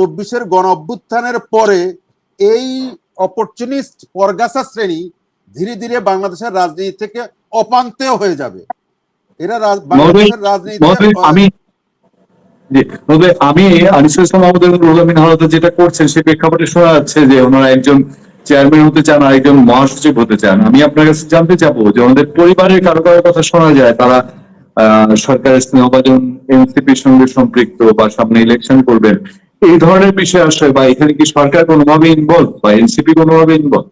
চব্বিশের গণ অভ্যুত্থানের পরে এই অপরচুনিস্ট পরগাছা শ্রেণি ধীরে ধীরে বাংলাদেশের রাজনীতি থেকে অপাঙ্ক্তেয় হয়ে যাবে। এরা বাংলাদেশের জি, তবে আমি আনিসুল ইসলাম মাহমুদের রুলামিন হালতে যেটা করছেন সে প্রেক্ষাপটে শোনা যাচ্ছে যে ওনারা একজন চেয়ারম্যান হতে চান আর একজন মহাসচিব হতে চান। আমি আপনার কাছে জানতে চাবো যে ওনাদের পরিবারের কারও কারও কথা শোনা যায় তারা আহ, সরকারের স্নেহভাজন এনসিপির সঙ্গে সম্পৃক্ত বা সামনে ইলেকশন করবেন। এই ধরনের বিষয় আসে বা এখানে কি সরকার কোনোভাবে ইনভলভ বা এনসিপি কোনোভাবে ইনভলভ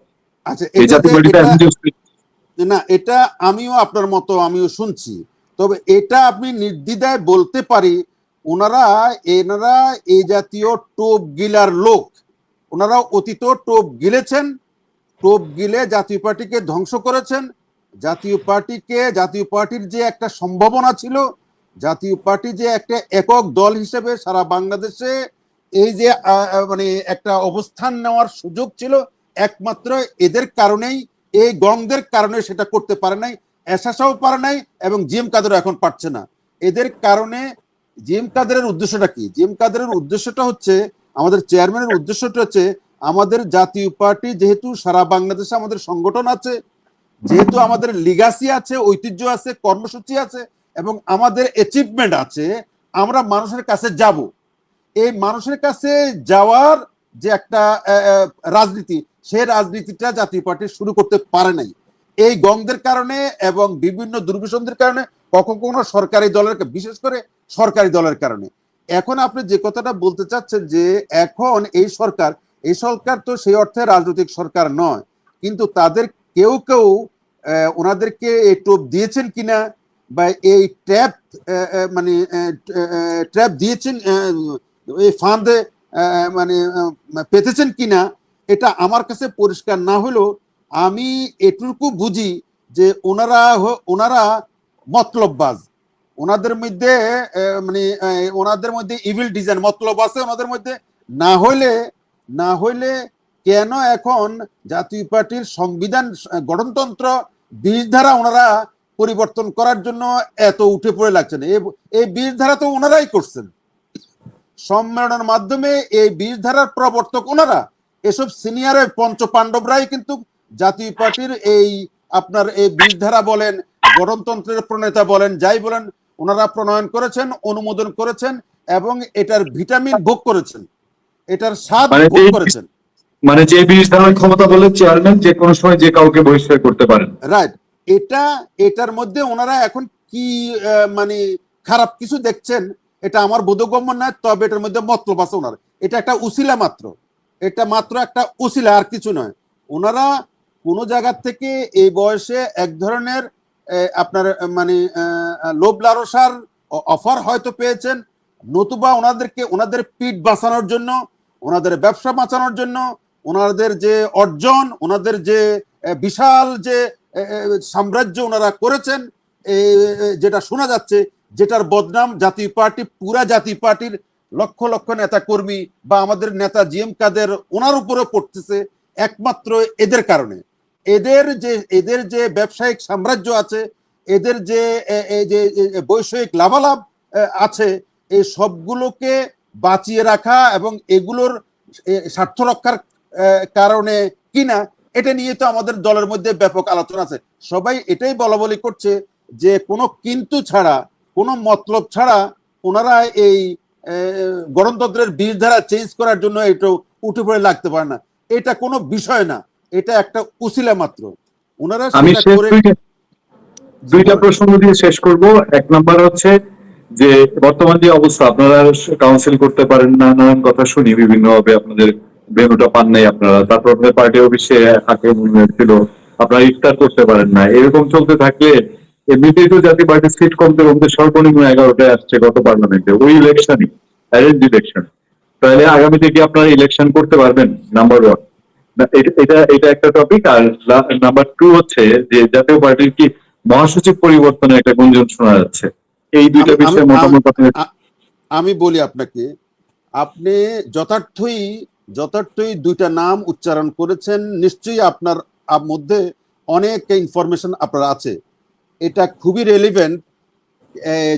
আচ্ছা এই এটা- না এটা আমিও আপনার মতো আমিও শুনছি। তবে এটা আপনি নির্দ্বিধায় বলতে পারি ওনারা এনারা এই জাতীয় টোপ গিলার লোক। ওনারা অতীত টোপ গিলেছেন টোপ গিলে জাতীয় পার্টিকে ধ্বংস করেছেন। জাতীয় পার্টিকে জাতীয় পার্টির যে একটা সম্ভাবনা ছিল জাতীয় পার্টি যে একটা একক দল হিসেবে সারা বাংলাদেশে এই যে মানে একটা অবস্থান নেওয়ার সুযোগ ছিল, একমাত্র এদের কারণেই, এই গংদের কারণে সেটা করতে পারে নাই, এসাসাও পারে নাই, এবং জিএম কাদের এখন পারছে না। এদের কারণে জিএম কাদেরের উদ্দেশ্যটা কি? জিএম কাদেরের উদ্দেশ্যটা হচ্ছে, আমাদের চেয়ারম্যানের উদ্দেশ্যটা হচ্ছে, আমাদের জাতীয় পার্টি যেহেতু সারা বাংলাদেশে আমাদের সংগঠন আছে, যেহেতু আমাদের লিগাসি আছে, ঐতিহ্য আছে, কর্মসূচি আছে, এবং আমাদের অ্যাচিভমেন্ট আছে, আমরা মানুষের কাছে যাব। এই মানুষের কাছে যাওয়ার যে একটা রাজনীতি, সেই রাজনীতিটা জাতীয় পার্টি শুরু করতে পারে নাই। এই গংদের কারণে এবং বিভিন্ন দুর্বিসন্ধির কারণে কখন কখনো সরকারি দলের বিশেষ করে সরকারি দলের কারণে। এখন আপনি যে কথাটা বলতে চাচ্ছেন যে এখন এই সরকার এই সরকার তো সেই অর্থে রাজনৈতিক সরকার নয়, কিন্তু তাদের কেউ কেউ ওনাদেরকে এই টোপ দিয়েছেন কিনা বা এই ট্র্যাপ মানে ট্র্যাপ দিয়েছেন এই ফাঁদে মানে পেতেছেন কিনা এটা আমার কাছে পরিষ্কার না হলেও আমি এটুকু বুঝি যে ওনারা ওনারা মতলববাজ। ওনাদের মধ্যে মানে ওনাদের মধ্যে ইভিল ডিজাইন মতলব আছে ওনাদের মধ্যে। না হইলে না হইলে কেন এখন জাতীয় পার্টির সংবিধান আহ, গঠনতন্ত্র বিশ ধারা ওনারা পরিবর্তন করার জন্য এত উঠে পড়ে লাগছেন? এই- এই বিশ ধারা তো ওনারাই করছেন। সম্মেলনের মাধ্যমে এই বিশ ধারার প্রবর্তক ওনারা এসব সিনিয়র পঞ্চ পাণ্ডবরাই কিন্তু জাতীয় পার্টির এই আপনার এই বিশ ধারা বলেন গণতন্ত্রের প্রণেতা বলেন যাই বলেন ওনারা প্রণয়ন করেছেন অনুমোদন করেছেন এবং এটার ভিটামিন ভোগ করেছেন। এটার স্বাদ মানে ভোগ করেছেন। মানে যে বিশ ধারণের ক্ষমতা বলে চেয়ারম্যান যে কোনো সময় যে কাউকে বহিষ্কার করতে পারেন। রাইট এটা এটার মধ্যে ওনারা এখন কি মানে খারাপ কিছু দেখছেন এটা আমার বোধগম্য নয়, তবে এটার মধ্যে মতলব আছে ওনার। এটা একটা উসিলা মাত্র। এটা মাত্র একটা উসিলা, আর কিছু নয়। ওনারা কোনো জায়গা থেকে এই বয়সে এক ধরনের আপনার মানে লোভ লালসার অফার হয়তো পেয়েছেন, নতুবা ওনাদেরকে, ওনাদের পিঠ বাঁচানোর জন্য, ওনাদের ব্যবসা বাঁচানোর জন্য, ওনাদের যে অর্জন, ওনাদের যে বিশাল যে সাম্রাজ্য ওনারা করেছেন যেটা শোনা যাচ্ছে যেটার বদনাম জাতীয় পার্টি, পুরা জাতীয় পার্টির লক্ষ লক্ষ নেতা কর্মী বা আমাদের নেতা জিএম কাদের ওনার উপরে পড়তেছে একমাত্র এদের কারণে। এদের যে এদের যে ব্যবসায়িক সাম্রাজ্য আছে, এদের যে যে বৈষয়িক লাভালাভ আছে এই সবগুলোকে বাঁচিয়ে রাখা এবং এগুলোর স্বার্থ রক্ষার কারণে কিনা, এটা নিয়ে তো আমাদের দলের মধ্যে ব্যাপক আলোচনা আছে। সবাই এটাই বলা বলি করছে যে কোনো কিন্তু ছাড়া কোনো মতলব ছাড়া ওনারা এই গণতন্ত্রের বীজ ধারা চেঞ্জ করার জন্য এটা উঠে পড়ে লাগতে পারে না। এটা কোনো বিষয় না এটা একটা উসিলা মাত্র। ওনারা আমি দুইটা প্রসঙ্গ দিয়ে শেষ করব। এক নাম্বার হচ্ছে যে বর্তমান যে অবস্থা আপনারা কাউন্সিল করতে পারেন না নানান কথা শুনি বিভিন্ন ভাবে আপনাদের ভেনুটা পান নাই আপনারা। তারপর আপনাদের পার্টি অফিসে আগে ছিল আপনারা ইফতার করতে পারেন না। এরকম চলতে থাকলে এমনিতেই তো জাতীয় পার্টির সিট কমতে কমতে সর্বনিম্ন এগারোটায় আসছে গত পার্লামেন্টে ওই ইলেকশনই অ্যারেঞ্জ ইলেকশন তাহলে আগামীতে কি আপনারা ইলেকশন করতে পারবেন? নাম্বার ওয়ান এটা এটা একটা টপিক আর নাম্বার টু হচ্ছে যে জাতীয় পার্টির কি মহাসচিব পরিবর্তনের একটা গুঞ্জন শোনা যাচ্ছে। এই দুইটা বিষয়ে আ- আমি বলি আপনাকে আপনি যথার্থই যথার্থই দুইটা নাম উচ্চারণ করেছেন নিশ্চয়ই আপনার মধ্যে অনেক ইনফরমেশন আপনার আছে। এটা খুবই রেলিভেন্ট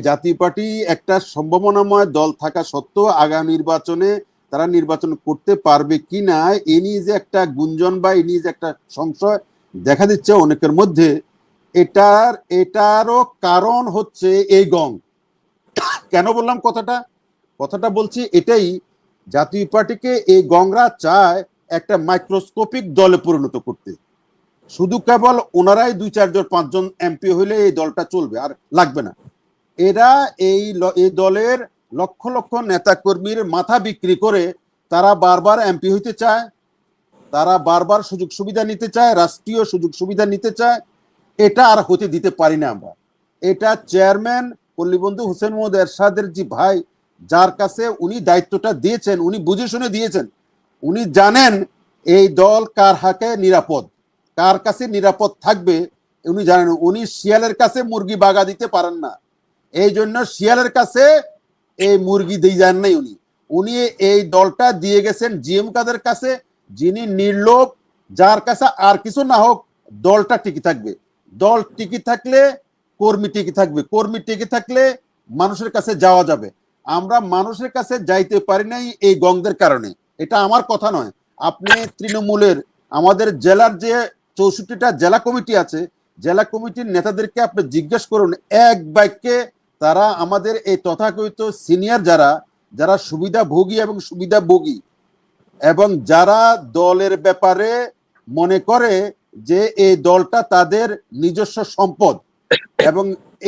জাতীয় পার্টি একটা সম্ভাবনাময় দল থাকা সত্ত্বেও আগামী নির্বাচনে তারা নির্বাচন করতে পারবে কি না এ নিয়ে যে একটা গুঞ্জন বা এ নিয়ে যে একটা সংশয় দেখা দিচ্ছে অনেকের মধ্যে, এটার, এটারও কারণ হচ্ছে এই গং। কেন বললাম কথাটা? কথাটা বলছি এটাই, জাতীয় পার্টিকে এই গংরা চায় একটা মাইক্রোস্কোপিক দলে পরিণত করতে। শুধু কেবল ওনারাই দুই চারজন, পাঁচজন এমপি হইলে এই দলটা চলবে, আর লাগবে না। এরা এই এই দলের লক্ষ লক্ষ নেতাকর্মীর মাথা বিক্রি করে তারা বারবার এমপি হইতে চায়, তারা বারবার সুযোগ সুবিধা নিতে চায়, রাষ্ট্রীয় সুযোগ সুবিধা নিতে চায়, এটা আর হতে দিতে পারি না আমরা। এটা চেয়ারম্যান পল্লীবন্ধু হোসেন মোহাম্মদ এরশাদের যে ভাই, যার কাছে উনি দায়িত্বটা দিয়েছেন, উনি বুঝে শুনে দিয়েছেন, উনি জানেন এই দল কার হাতে নিরাপদ। কার কাছে নিরাপদ থাকবে উনি জানেন উনি শিয়ালের কাছে মুরগি বাগা দিতে পারেন না। এই জন্য শিয়ালের কাছে এই মুরগি দিয়ে যান নাই উনি। উনি এই দলটা দিয়ে গেছেন জিএম কাদের কাছে, যিনি নির্লোভ, যার কাছে আর কিছু না হোক দলটা টিকে থাকবে। দল টিকে থাকলে কর্মী টিকে থাকবে। কর্মী টিকে থাকলে মানুষের কাছে যাওয়া যাবে। আমরা মানুষের কাছে যাইতে পারি নাই এই গঙ্গের কারণে। এটা আমার কথা নয়। আপনি তৃণমূলের, আমাদের জেলার যে চৌষট্টিটা জেলা কমিটি আছে, জেলা কমিটির নেতাদেরকে আপনি জিজ্ঞেস করুন, এক বাক্যে তারা আমাদের এই তথাকথিত সিনিয়র যারা যারা সুবিধাভোগী এবং সুবিধাভোগী, এবং যারা দলের ব্যাপারে মনে করে যে এই দলটা তাদের নিজস্ব সম্পদ, এবং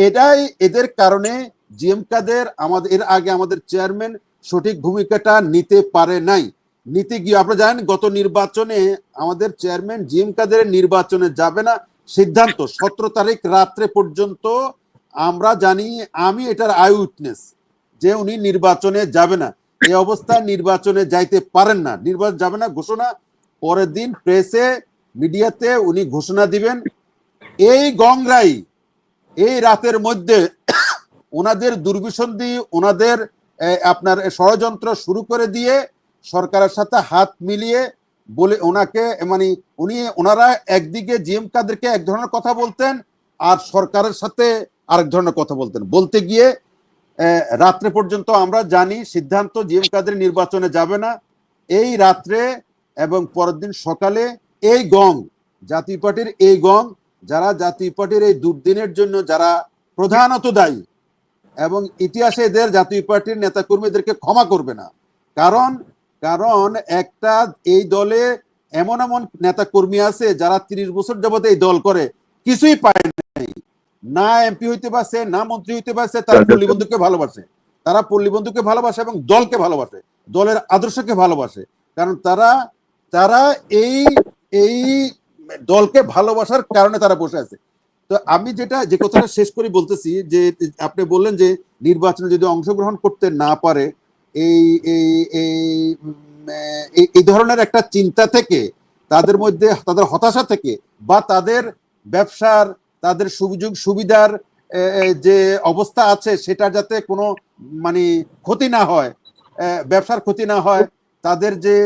এটাই এদের কারণে জিএম কাদের আমাদের, এর আগে আমাদের চেয়ারম্যান সঠিক ভূমিকাটা নিতে পারে নাই। নিতে গিয়ে আপনারা জানেন? গত নির্বাচনে আমাদের চেয়ারম্যান জিএম কাদের নির্বাচনে যাবে না। সিদ্ধান্ত, সতেরো তারিখ রাত্রে পর্যন্ত আমরা জানি, আমি এটার আই উইটনেস যে উনি নির্বাচনে যাবে না। এই অবস্থায় নির্বাচনে যাইতে পারেন না। নির্বাচন যাবে না, ঘোষণা। পরের দিন প্রেসে, মিডিয়াতে উনি ঘোষণা দিবেন। এই গংরাই এই রাতের মধ্যে ওনাদের দুর্বিসন্ধি, ওনাদের আপনার ষড়যন্ত্র শুরু করে দিয়ে সরকারের সাথে হাত মিলিয়ে বলে ওনাকে মানে উনি, ওনারা একদিকে জিএম কাদেরকে এক ধরনের কথা বলতেন আর সরকারের সাথে আরেক ধরনের কথা বলতেন। বলতে গিয়ে রাত্রে পর্যন্ত আমরা জানি সিদ্ধান্ত জিএম কাদের নির্বাচনে যাবে না। এই রাত্রে এবং পরের দিন সকালে এই গং, জাতীয় পার্টির এই গং, যারা জাতীয় পার্টির এই দুর্দিনের জন্য যারা প্রধানত দায়ী এবং ইতিহাসে এদের জাতীয় পার্টির নেতাকর্মীদেরকে ক্ষমা করবে না। কারণ কারণ একটা এই দলে এমন এমন নেতাকর্মী আছে যারা তিরিশ বছর যাবত এই দল করে কিছুই পায় নাই। না এমপি হইতে পারছে না মন্ত্রী হইতে পারছে তারা পল্লী বন্ধুকে ভালোবাসে। তারা পল্লী বন্ধুকে ভালোবাসে এবং দলকে ভালোবাসে দলের আদর্শকে ভালোবাসে। কারণ তারা তারা এই এই দলকে ভালোবাসার কারণে তারা বসে আছে। তো আমি যেটা যে কথাটা শেষ করে বলতেছি যে আপনি বললেন যে নির্বাচনে যদি অংশগ্রহণ করতে না পারে এই এই ধরনের একটা চিন্তা থেকে, তাদের মধ্যে, তাদের হতাশা থেকে বা তাদের ব্যবসার, তাদের সুযোগ সুবিধার যে অবস্থা আছে, সেটা যাতে কোনো মানে ক্ষতি না হয় ব্যবসার ক্ষতি না হয়, তাদের যে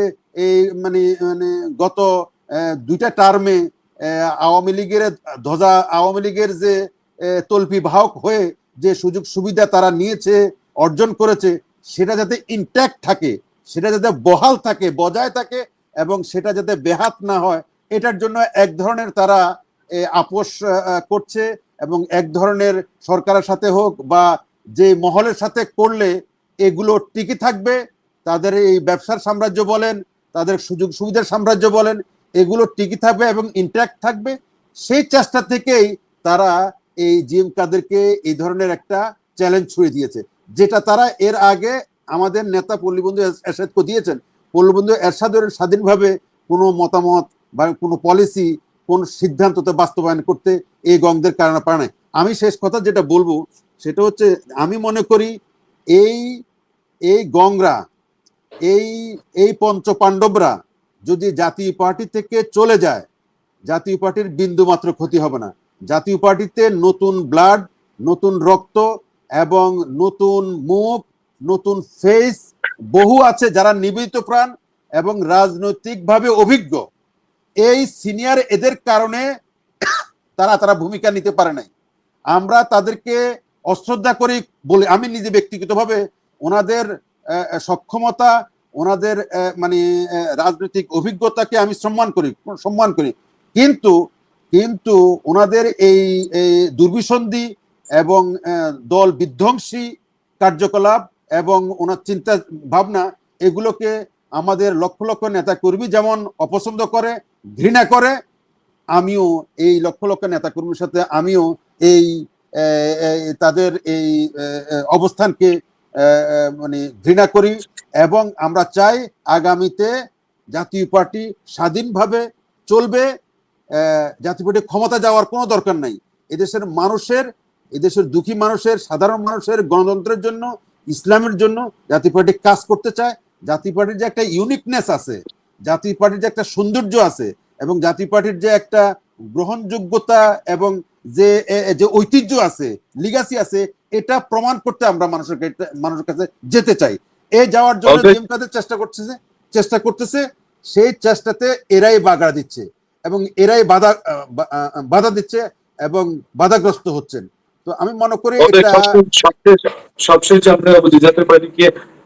এই মানে মানে গত দুইটা টার্মে আওয়ামী লীগের, ধ্বজা, আওয়ামী লীগের যে তল্পি বাহক হয়ে যে সুযোগ সুবিধা তারা নিয়েছে, অর্জন করেছে সেটা যাতে ইনট্যাক্ট থাকে, সেটা যাতে বহাল থাকে, বজায় থাকে এবং সেটা যাতে বেহাত না হয়, এটার জন্য এক ধরনের তারা আপোষ করছে এবং এক ধরনের সরকারের সাথে হোক বা যে মহলের সাথে করলে এগুলো টিকে থাকবে। তাদের এই ব্যবসার সাম্রাজ্য বলেন, তাদের সুযোগ সুবিধার সাম্রাজ্য বলেন, এগুলো টিকে থাকবে এবং ইন্ট্যাক্ট থাকবে। সেই চেষ্টা থেকেই তারা এই জিএম কাদেরকে এই ধরনের একটা চ্যালেঞ্জ ছুড়ে দিয়েছে। যেটা তারা এর আগে আমাদের নেতা পল্লীবন্ধু এর- এরশাদকে দিয়েছেন। পল্লীবন্ধু এরশাদের স্বাধীনভাবে কোনো মতামত বা কোনো পলিসি কোন সিদ্ধান্ততে বাস্তবায়ন করতে এই গংদের কারণে পারে আমি শেষ কথা যেটা বলব, সেটা হচ্ছে আমি মনে করি এই এই গংরা, এই এই পঞ্চ পাণ্ডবরা যদি জাতীয় পার্টি থেকে চলে যায়, জাতীয় পার্টির বিন্দু মাত্র ক্ষতি হবে না। জাতীয় পার্টিতে নতুন ব্লাড নতুন রক্ত এবং নতুন মুখ নতুন ফেস বহু আছে যারা নিবেদিত প্রাণ এবং রাজনৈতিকভাবে অভিজ্ঞ। এই সিনিয়র এদের কারণে তারা তারা ভূমিকা নিতে পারে নাই। আমরা তাদেরকে অশ্রদ্ধা করি বলে আমি নিজে ব্যক্তিগতভাবে ওনাদের সক্ষমতা, ওনাদের মানে রাজনৈতিক অভিজ্ঞতাকে আমি সম্মান করি সম্মান করি। কিন্তু কিন্তু ওনাদের এই দুর্বিসন্ধি এবং দল বিধ্বংসী কার্যকলাপ এবং ওনার চিন্তা ভাবনা, এগুলোকে আমাদের লক্ষ লক্ষ নেতা কর্মী যেমন অপছন্দ করে, ঘৃণা করে, আমিও এই লক্ষ লক্ষ নেতা কর্মীর সাথে আমিও এই তাদের এই অবস্থানকে মানে ঘৃণা করি এবং আমরা চাই আগামীতে জাতীয় পার্টি স্বাধীনভাবে চলবে জাতীয় পার্টি ক্ষমতা যাওয়ার কোনো দরকার নাই। এদেশের মানুষের এদেশের দুঃখী মানুষের সাধারণ মানুষের গণতন্ত্রের জন্য ইসলামের জন্য জাতীয় পার্টি কাজ করতে চায়। জাতীয় পার্টির যে একটা ইউনিকনেস আছে জাতীয় পার্টির যে একটা সৌন্দর্য আছে এবং জাতীয় পার্টির যে একটা গ্রহণযোগ্যতা এবং যে যে ঐতিহ্য আছে লিগাসি আছে এটা প্রমাণ করতে আমরা মানুষের মানুষের কাছে যেতে চাই। এ যাওয়ার জন্য কাদের চেষ্টা করতেছে চেষ্টা করতেছে সেই চেষ্টাতে এরাই বাগড়া দিচ্ছে এবং এরাই বাধা বাধা দিচ্ছে এবং বাধাগ্রস্ত হচ্ছেন। তো আমি মনে করি এটা সবশেষ- সবশেষ- সবশেষে আপনারা বুঝি জাতীয় পার্টিকে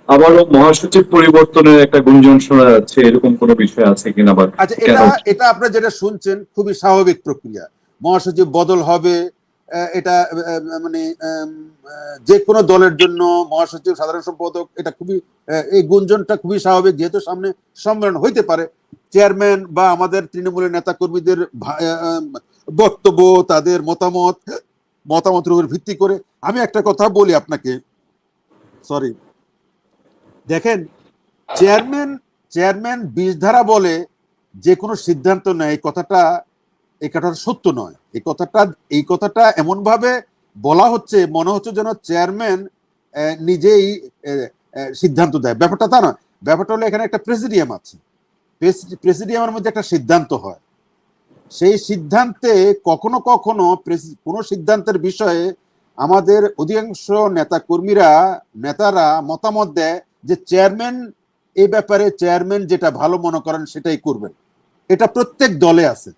আবারও মহাসচিব পরিবর্তনের একটা গুঞ্জন শোনা যাচ্ছে এরকম কোনো বিষয় আছে কিনা বা আচ্ছা এটা এটা আপনারা যেটা শুনছেন খুবই স্বাভাবিক প্রক্রিয়া। মহাসচিব বদল হবে এটা মানে যে কোনো দলের জন্য মহাসচিব সাধারণ সম্পাদক এটা খুবই এই গুঞ্জনটা খুবই স্বাভাবিক যেহেতু সামনে সম্মেলন হইতে পারে। চেয়ারম্যান বা আমাদের তৃণমূলের নেতা কর্মীদের বক্তব্য তাদের মতামত মতামতের উপর ভিত্তি করে। আমি একটা কথা বলি আপনাকে। সরি দেখেন, চেয়ারম্যান চেয়ারম্যান বিষধারা বলে যে কোনো সিদ্ধান্ত নেয়, এই কথাটা এই কথাটা সত্য নয়। এই কথাটা এই কথাটা এমনভাবে বলা হচ্ছে, মনে হচ্ছে যেন চেয়ারম্যান নিজেই সিদ্ধান্ত দেয়। ব্যাপারটা তা না ব্যাপারটা হলো এখানে একটা প্রেসিডিয়াম আছে। প্রেসিডিয়ামের মধ্যে একটা সিদ্ধান্ত হয়। সেই সিদ্ধান্তে কখনো কখনো কোনো সিদ্ধান্তের বিষয়ে আমাদের অধিকাংশ নেতা কর্মীরা নেতারা মতামত দেয় যে চেয়ারম্যান এই ব্যাপারে, চেয়ারম্যান যেটা ভালো মনে করেন সেটাই করবেন। এটা প্রত্যেক দলে আছে।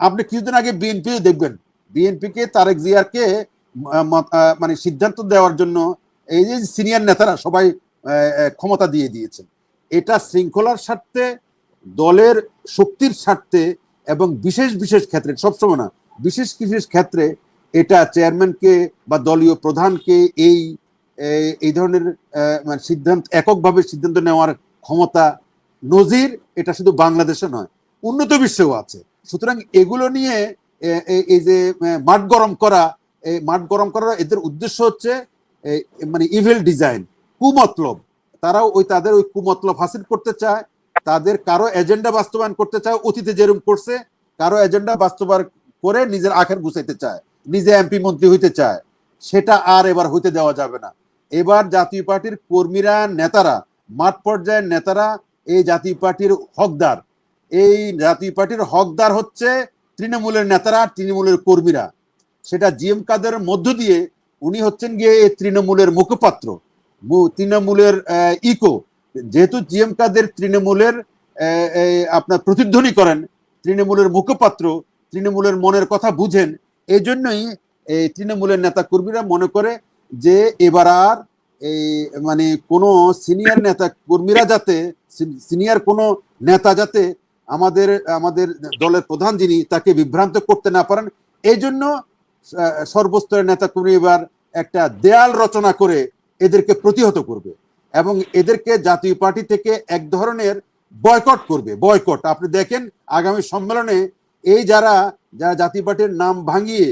আপনি কিছুদিন আগে বিএনপি দেখবেন। বিএনপিকে, তারেক জিয়ারকে মানে সিদ্ধান্ত দেওয়ার জন্য এই যে সিনিয়র নেতারা সবাই ক্ষমতা দিয়ে দিয়েছেন। এটা শৃঙ্খলার স্বার্থে, দলের শক্তির স্বার্থে এবং বিশেষ বিশেষ ক্ষেত্রে, সবসময় না, বিশেষ বিশেষ ক্ষেত্রে এটা চেয়ারম্যানকে বা দলীয় প্রধানকে এই এই- ধরনের মানে সিদ্ধান্ত, এককভাবে সিদ্ধান্ত নেওয়ার ক্ষমতা নজির এটা শুধু বাংলাদেশে নয়, উন্নত বিশ্বেও আছে। সুতরাং এগুলো নিয়ে এই যে মাঠ গরম করা এই মাঠ গরম করার এদের উদ্দেশ্য হচ্ছে মানে ইভেল ডিজাইন কুমতলব। তারাও ওই, তাদের ওই কুমতলব হাসিল করতে চায় তাদের কারও এজেন্ডা বাস্তবায়ন করতে চায়, অতীতে যেরকম করছে, কারও এজেন্ডা বাস্তবায়ন করে নিজের আখের গুছাইতে চায়, নিজে এমপি মন্ত্রী হইতে চায়, সেটা আর এবার হইতে দেওয়া যাবে না। এবার জাতীয় পার্টির কর্মীরা, নেতারা, মাঠ পর্যায়ের নেতারা, এই জাতীয় পার্টির হকদার, এই জাতীয় পার্টির হকদার হচ্ছে তৃণমূলের নেতারা, তৃণমূলের কর্মীরা। সেটা জিএম কাদের মধ্য দিয়ে উনি হচ্ছেন গিয়ে এই তৃণমূলের মুখপাত্র তৃণমূলের ইকো। যেহেতু জিএম কাদের তৃণমূলের আপনার প্রতিধ্বনি করেন, তৃণমূলের মুখপাত্র, তৃণমূলের মনের কথা বুঝেন এই জন্যই এই তৃণমূলের নেতা কর্মীরা মনে করে যে এবার আর এই মানে কোনো সিনিয়র নেতা কর্মীরা যাতে, সিনিয়র কোনো নেতা যাতে আমাদের আমাদের দলের প্রধান যিনি তাকে বিভ্রান্ত করতে না পারেন এই জন্য সর্বস্তরের নেতা কর্মী এবার একটা দেয়াল রচনা করে এদেরকে প্রতিহত করবে। এবং এদেরকে জাতীয় পার্টি থেকে এক ধরনের বয়কট করবে, বয়কট। আপনি দেখেন, আগামী সম্মেলনে এই যারা যারা জাতীয় পার্টির নাম ভাঙিয়ে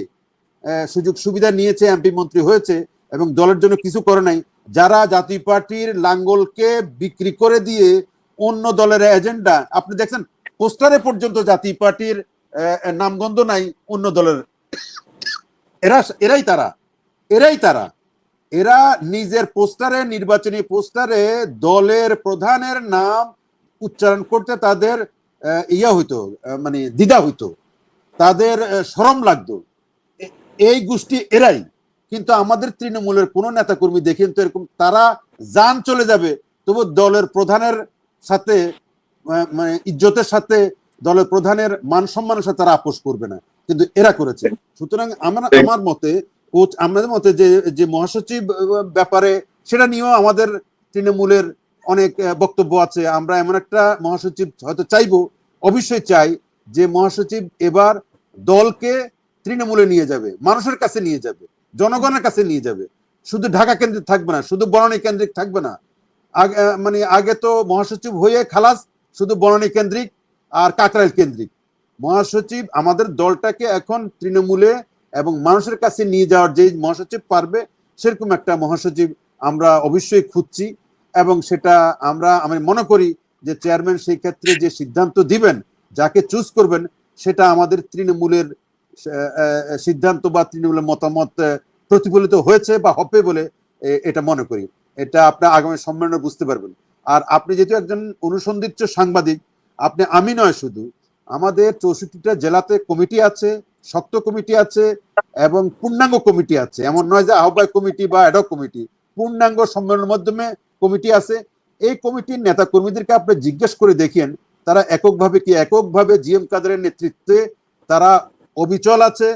সুযোগ সুবিধা নিয়েছে, এমপি মন্ত্রী হয়েছে এবং দলের জন্য কিছু করে নাই, যারা জাতীয় পার্টির লাঙ্গলকে বিক্রি করে দিয়ে অন্য দলের এজেন্ডা, আপনি দেখছেন, পোস্টারে পর্যন্ত জাতীয় পার্টির নামগন্ধ নাই অন্য দলের। এরা, এরাই তারা এরাই তারা। এরা নিজের পোস্টারে নির্বাচনী পোস্টারে দলের প্রধানের নাম উচ্চারণ করতে তাদের ইয়া হইতো মানে দ্বিধা হইতো। তাদের শরম লাগতো। এই গোষ্ঠী এরাই। কিন্তু আমাদের তৃণমূলের কোনো নেতাকর্মী দেখেন তো এরকম তারা যান চলে যাবে তবু দলের প্রধানের সাথে মানে ইজ্জতের সাথে দলের প্রধানের মান সম্মানের সাথে তারা আপোষ করবে না। কিন্তু এরা করেছে। সুতরাং আমার আমার মতে কোচ, আমাদের মতে যে যে মহাসচিব ব্যাপারে, সেটা নিয়েও আমাদের তৃণমূলের অনেক বক্তব্য আছে। আমরা এমন একটা মহাসচিব হয়তো চাইব, অবশ্যই চাই যে মহাসচিব এবার দলকে তৃণমূলে নিয়ে যাবে, মানুষের কাছে নিয়ে যাবে, জনগণের কাছে নিয়ে যাবে। শুধু ঢাকা কেন্দ্রিক থাকবে না, শুধু বনানী কেন্দ্রিক থাকবে না। মানে আগে তো মহাসচিব হয়ে খালাস, শুধু বনানী কেন্দ্রিক আর কাকরাইল কেন্দ্রিক। মহাসচিব আমাদের দলটাকে এখন তৃণমূলে এবং মানুষের কাছে নিয়ে যাওয়ার যে মহাসচিব পারবে, সেরকম একটা মহাসচিব আমরা অবশ্যই খুঁজছি এবং সেটা আমরা, আমি মনে করি যে চেয়ারম্যান সেই ক্ষেত্রে যে সিদ্ধান্ত দিবেন, যাকে চুজ করবেন, সেটা আমাদের তৃণমূলের সিদ্ধান্ত বা তৃণমূলের মতামত প্রতিফলিত হয়েছে বা হবে বলে এটা মনে করি। এটা আপনার আগামী সম্মেলনে বুঝতে পারবেন। আর আপনি যেহেতু একজন অনুসন্ধিত সাংবাদিক, আপনি, আমি নয় শুধু, আমাদের চৌষট্টিটা জেলাতে কমিটি আছে শক্ত কমিটি আছে এবং পূর্ণাঙ্গ কমিটি আছে। এমন নয় যে আহ্বায়ক কমিটি বা অ্যাডক কমিটি। পূর্ণাঙ্গ সম্মেলনের মাধ্যমে কমিটি আছে। এই কমিটির নেতা কর্মীদেরকে আপনি জিজ্ঞেস করে দেখেন, তারা এককভাবে কি এককভাবে জিএম কাদেরের নেতৃত্বে তারা অবিচল আছে,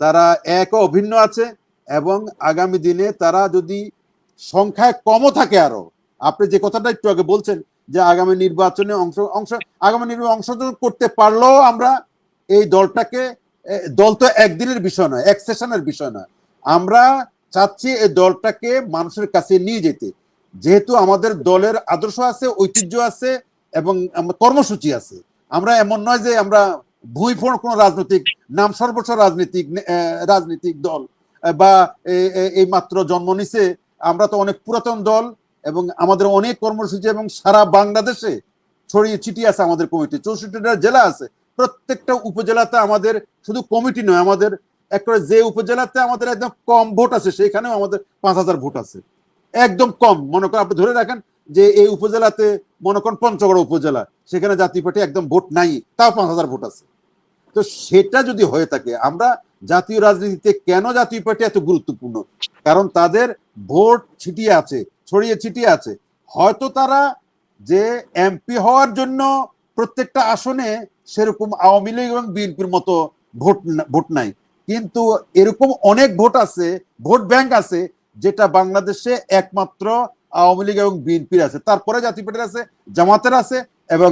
তারা এক অভিন্ন আছে, এবং আগামী দিনে তারা যদি সংখ্যায় কমও থাকে আরও আপনি যে কথাটা একটু আগে বলছেন যে আগামী নির্বাচনে অংশ অংশ, আগামী নির্বাচনে অংশগ্রহণ করতে পারলেও আমরা এই দলটাকে দল তো একদিনের বিষয় নয়, এক সেশনের বিষয় নয়। আমরা চাচ্ছি এই দলটাকে মানুষের কাছে নিয়ে যেতে। যেহেতু আমাদের দলের আদর্শ আছে, ঐতিহ্য আছে এবং কর্মসূচি আছে। আমরা এমন নয় যে আমরা ভুঁইফোড় কোনো রাজনৈতিক, নাম সর্বস্ব রাজনৈতিক রাজনৈতিক দল বা এই মাত্র জন্ম নিছে। আমরা তো অনেক পুরাতন দল এবং আমাদের অনেক কর্মসূচি এবং সারা বাংলাদেশে ছড়িয়ে ছিটিয়ে আছে আমাদের কমিটি। চৌষট্টিটা জেলা আছে। প্রত্যেকটা উপজেলাতে আমাদের শুধু কমিটি নয়, আমাদের একটা যে উপজেলাতে আমাদের একদম কম ভোট আছে সেখানেও আমাদের পাঁচ হাজার ভোট আছে। একদম কম। মনে করেন, আপনি ধরে রাখেন যে এই উপজেলাতে মনে করেন পঞ্চগড় উপজেলা, সেখানে জাতীয় পার্টি একদম ভোট নাই, তাও পাঁচ হাজার ভোট আছে। তো সেটা যদি হয়ে থাকে, আমরা জাতীয় রাজনীতিতে কেন জাতীয় পার্টি এত গুরুত্বপূর্ণ? কারণ তাদের ভোট ছিটিয়ে আছে, ছড়িয়ে ছিটিয়ে আছে। হয়তো তারা যে এমপি হওয়ার জন্য প্রত্যেকটা আসনে সেরকম আওয়ামী লীগ এবং বিএনপির মতো ভোট ভোট নাই। কিন্তু এরকম অনেক ভোট আছে, ভোট ব্যাংক আছে, যেটা বাংলাদেশে একমাত্র আওয়ামী লীগ এবং বিএনপির আছে। তারপরে জাতীয় পার্টির আছে, জামাতের আছে এবং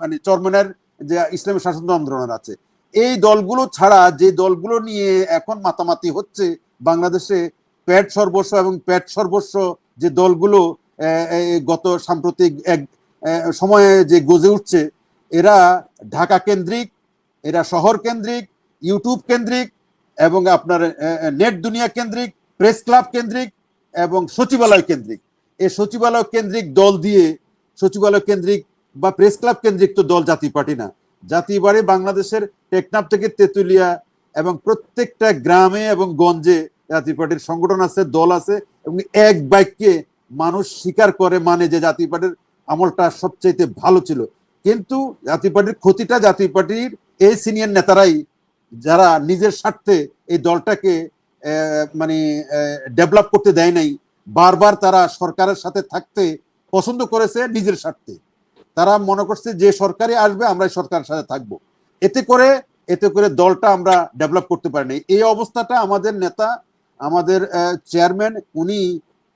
মানে চরমনের যে ইসলামী শাসন আন্দোলনের আছে। এই দলগুলো ছাড়া যে দলগুলো নিয়ে এখন মাতামাতি হচ্ছে বাংলাদেশে, প্যাট সর্বস্ব এবং প্যাট সর্বস্ব যে দলগুলো গত সাম্প্রতিক এক সময়ে যে গজে উঠছে, এরা ঢাকা কেন্দ্রিক, এরা শহর কেন্দ্রিক, ইউটিউব কেন্দ্রিক, এবং আপনার নেট দুনিয়া কেন্দ্রিক, প্রেস ক্লাব কেন্দ্রিক, এবং সচিবালয় কেন্দ্রিক। এই সচিবালয় কেন্দ্রিক দল দিয়ে, সচিবালয় কেন্দ্রিক বা প্রেস ক্লাব কেন্দ্রিক তো দল জাতীয় পার্টি না। জাতীয় বাড়ি বাংলাদেশের টেকনাফ থেকে তেঁতুলিয়া এবং প্রত্যেকটা গ্রামে এবং গঞ্জে জাতীয় পার্টির সংগঠন আছে, দল আছে, এবং এক বাক্যে মানুষ স্বীকার করে মানে যে জাতীয় পার্টির আমলটা সবচাইতে ভালো ছিল। কিন্তু জাতীয় পার্টির ক্ষতিটা জাতীয় পার্টির এই সিনিয়র নেতারাই যারা নিজের স্বার্থে এই দলটাকে মানে ডেভেলপ করতে দেয় নাই, বারবার তারা সরকারের সাথে থাকতে পছন্দ করেছে নিজের স্বার্থে। তারা মনে করছে যে সরকারে আসবে আমরা সরকারের সাথে থাকব। এতে করে এতে করে দলটা আমরা ডেভেলপ করতে পারিনি এই অবস্থাটা আমাদের নেতা, আমাদের চেয়ারম্যান উনি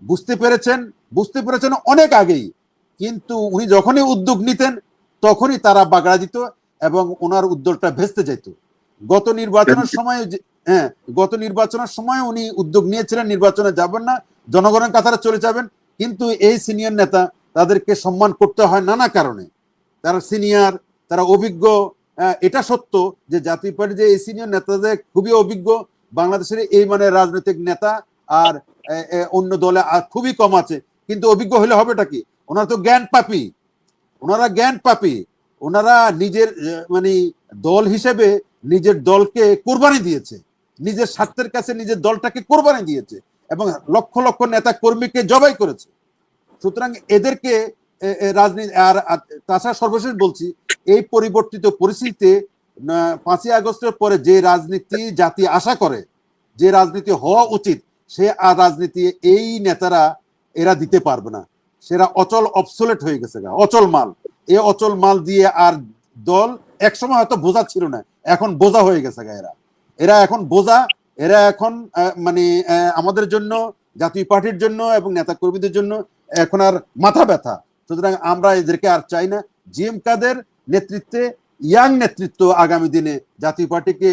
বুঝতে পেরেছেন বুঝতে পেরেছেন অনেক আগেই। কিন্তু উনি যখনই উদ্যোগ নিতেন তখনই তারা বাগড়া দিত এবং ওনার উদ্যোগটা ভেস্তে যেত গত নির্বাচনের সময় হ্যাঁ গত নির্বাচনের সময় উনি উদ্যোগ নিয়েছিলেন নির্বাচনে যাবেন না জনগণের কাতারে চলে যাবেন। কিন্তু এই সিনিয়র নেতা তাদেরকে সম্মান করতে হয় নানা কারণে। তারা সিনিয়র তারা অভিজ্ঞ এটা সত্য যে জাতীয় পার্টি যে এই সিনিয়র নেতাদের খুবই অভিজ্ঞ বাংলাদেশের এই মানে রাজনৈতিক নেতা আর অন্য দলে আর খুবই কম আছে। কিন্তু অভিজ্ঞ হলে হবেটা কি? ওনার তো জ্ঞান পাপি। ওনারা জ্ঞান পাপি। ওনারা নিজের মানে দল হিসেবে নিজের দলকে কোরবানি দিয়েছে। নিজের স্বার্থের কাছে নিজের দলটাকে কোরবানি দিয়েছে এবং লক্ষ লক্ষ নেতা কর্মীকে জবাই করেছে। সুতরাং এদেরকে রাজনীতি, আর তাছাড়া সর্বশেষ বলছি, এই পরিবর্তিত পরিস্থিতিতে পাঁচই আগস্টের পরে যে রাজনীতি জাতি আশা করে, যে রাজনীতি হওয়া উচিত, সে আর রাজনীতি এই নেতারা এরা দিতে পারবে না। সেরা অচল অবসোলেট হয়ে গেছে গা, অচল মাল। এ অচল মাল দিয়ে আর দল একসময় হয়তো বোঝা ছিল না এখন বোঝা হয়ে গেছে গা এরা। এরা এখন বোঝা এরা এখন মানে আমাদের জন্য জাতীয় পার্টির জন্য এবং নেতা কর্মীদের জন্য এখন আর মাথা ব্যথা। সুতরাং আমরা এদেরকে আর চাই না। জিএম কাদের নেতৃত্বে ইয়াং নেতৃত্ব আগামী দিনে জাতীয় পার্টিকে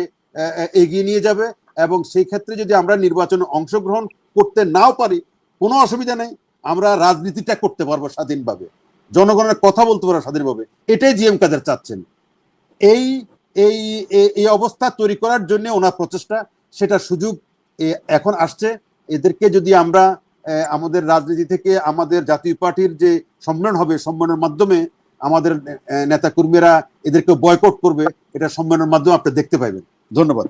এগিয়ে নিয়ে যাবে এবং সেই ক্ষেত্রে যদি আমরা নির্বাচনে অংশগ্রহণ করতে নাও পারি কোনো অসুবিধা নেই। আমরা রাজনীতিটা করতে পারব স্বাধীনভাবে। জনগণের কথা বলতে পারব স্বাধীনভাবে। এটাই জিএম কাদের চাচ্ছেন। এই এই এই অবস্থা তৈরি করার জন্য ওনার প্রচেষ্টা সেটা সুযোগ এখন আসছে। এদেরকে যদি আমরা আমাদের রাজনীতি থেকে আমাদের জাতীয় পার্টির যে সম্মেলন হবে, সম্মেলনের মাধ্যমে আমাদের নেতা কর্মীরা এদেরকে বয়কট করবে, এটা সম্মেলনের মাধ্যমে আপনি দেখতে পাইবেন। ধন্যবাদ।